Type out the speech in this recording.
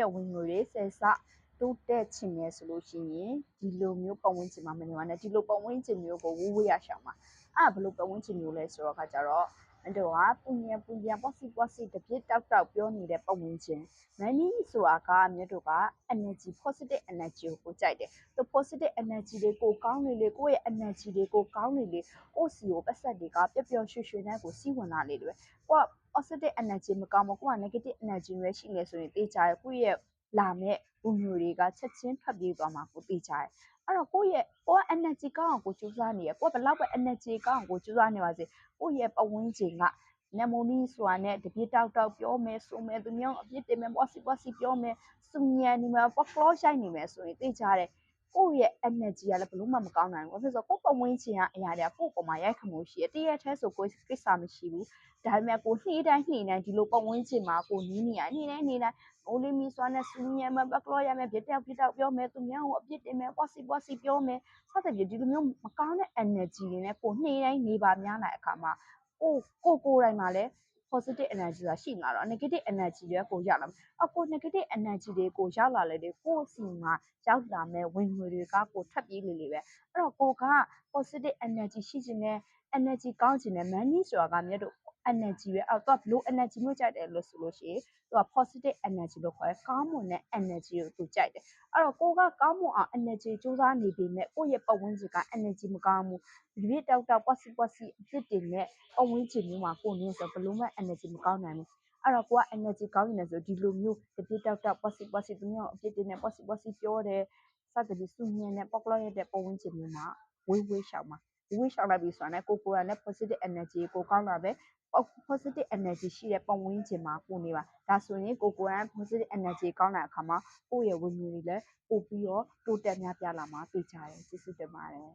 ယ့်ရဲ့ဝင်ငွေတွေဆယ်ဆတိုးတက်ချင်တယ်ဆိုလို့ရှိရင်ဒီလိုမျိုးပတ်ဝန်းကျင်မှာမနေပါနဲ့ဒီလိုပတ်ဝန်းကျင်မျိုးကိုဝိုးဝေးရရှောင်ပါအဲ့ဒါဘယ်လိုပတ်ဝန်းကျင်မျိုးလဲဆိုတော့ခါကြတော့အဲ့တော့ကပူညံပူညံပေါ့စီပေါ့စီတပြစ်တောက်တောက်ပြောနေတဲ့ပတ်ဝန်းကျင်မန်နီဆိုတာကမြတ်တို့က energy positive energy ကိုကိုကြိုက်တယ်သူ positive energy တွေကိုကောင်းနေလေကိုယ့်ရဲ့ energy တွေကိုကောင်းနေလေကိုယ့်စီကိုပတ်သက်တွေကပျော်ပျော်ရွှင်ရွှင်နဲ့ကိုစီးဝင်လာလေတယ်ကိုက positive energy မကောင်းဘူးကိုက negative energy ပဲရှိနေဆိုရင်တေးကြရကိုယ့်ရဲ့လာမဲ့ဝင်ငွေတွေကချက်ချင်းထွက်ပြေးသွားမှာကိုတေးကြရအဲ့တော့ကိုယ့်ရဲ့ကိုက energy ကောင်းအောင်ကိုကြိုးစားနေရကိုကဘယ်လောက်ပဲ energy ကောင်းအောင်ကိုကြိုးစားနေပါစေကိုယ့်ရဲ့ပတ်ဝန်းကျင်ကနမိုနီဆိုတာနဲ့တပြစ်တောက်တောက်ပြောမယ်ဆိုမယ်သူမျိုးအပြစ်တင်မယ်ပွားစီပွားစီပြောမယ်စုညံနေမယ်ပွားကလောရှိုက်နေမယ်ဆိုရင်သိကြတယ် ကိုယ့်ရဲ့ energy ကလည်းဘလို့မှမကောင်းနိုင်ဘူး။ဘာဖြစ်လို့ဆိုတော့ကိုယ့်ပတ်ဝန်းကျင်ကအရာတွေကကိုယ့်ပေါ်မှာရိုက်ခတ်မှုရှိတယ်။တရက်တည်းဆိုကိုယ်ကိစ္စမရှိဘူး။ဒါပေမဲ့ကိုနှေးတိုင်းနှေးတိုင်းဒီလိုပတ်ဝန်းကျင်မှာကိုနီးနေရနှေးတိုင်းနှေးတိုင်းမိုးလေးမီစွာနဲ့စူညံမယ်ပွားကလောရမယ်ပြတောက်ပြတောက်ပြောမယ်သူများကိုအပြစ်တင်မယ်ပွားစီပွားစီပြောမယ်စသဖြင့်ဒီလိုမျိုးမကောင်းတဲ့ energy တွေနဲ့ကိုနှေးတိုင်းနေပါများလာတဲ့အခါမှာကိုကိုကိုယ်တိုင်မှာလည်း positive energy ဆိုတာရှိမှာတော့ negative energy တွေကိုရောက်လာမယ်။အကို negative energy တွေကိုရောက်လာလေလေကိုယ့်စီမှာရောက်လာမဲ့ဝင်ငွေတွေကကိုထပ်ပြေးလေလေပဲ။အဲ့တော့ကိုက positive energy ရှိခြင်းနဲ့ energy ကောင်းခြင်းနဲ့ money ဆိုတာကမြတ်တို့ energy ပဲအဲ့တော့သူကဘလို့ energy မျိုးကြိုက်တယ်လို့ဆိုလို့ရှိရင်သူက positive energy လို့ခေါ်တယ်ကောင်းမွန်တဲ့ energy ကိုသူကြိုက်တယ်အဲ့တော့ကိုကကောင်းမွန်အောင် energy စူးစမ်းနေပေမဲ့ကိုယ့်ရဲ့ပတ်ဝန်းကျင်က energy မကောင်းဘူးဒီပြတောက်တောက်ပွားစီပွားစီအဖြစ်တင်တဲ့ပတ်ဝန်းကျင်မျိုးမှာကိုနေဆိုဘယ်လိုမှ energy မကောင်းနိုင်ဘူးအဲ့တော့ကိုက energy ကောင်းနေတယ်ဆိုဒီလိုမျိုးတပြတောက်တောက်ပွားစီပွားစီသူမျိုးအဖြစ်တင်တဲ့ပွားစီပွားစီပြောတယ်စသဖြင့်စုညံတဲ့ပေါက်ကလော့ရတဲ့ပတ်ဝန်းကျင်မျိုးမှာဝေးဝေးရှောင်ပါ ဝေးရှောင်လိုက်ပြီဆိုတာနဲ့ကိုကိုယ်ကလည်း positive energy ကိုကောင်းတာပဲ positive energy ရှိတဲ့ပတ်ဝန်းကျင်မှာကိုနေပါဒါဆိုရင်ကိုကိုယ်က positive energy ကောင်းတဲ့အခါမှာကိုယ့်ရဲ့ဝင်ငွေတွေလည်းပို့ပြီးတော့တိုးတက်များပြားလာမှာသိကြတယ်ကျေးဇူးတင်ပါတယ်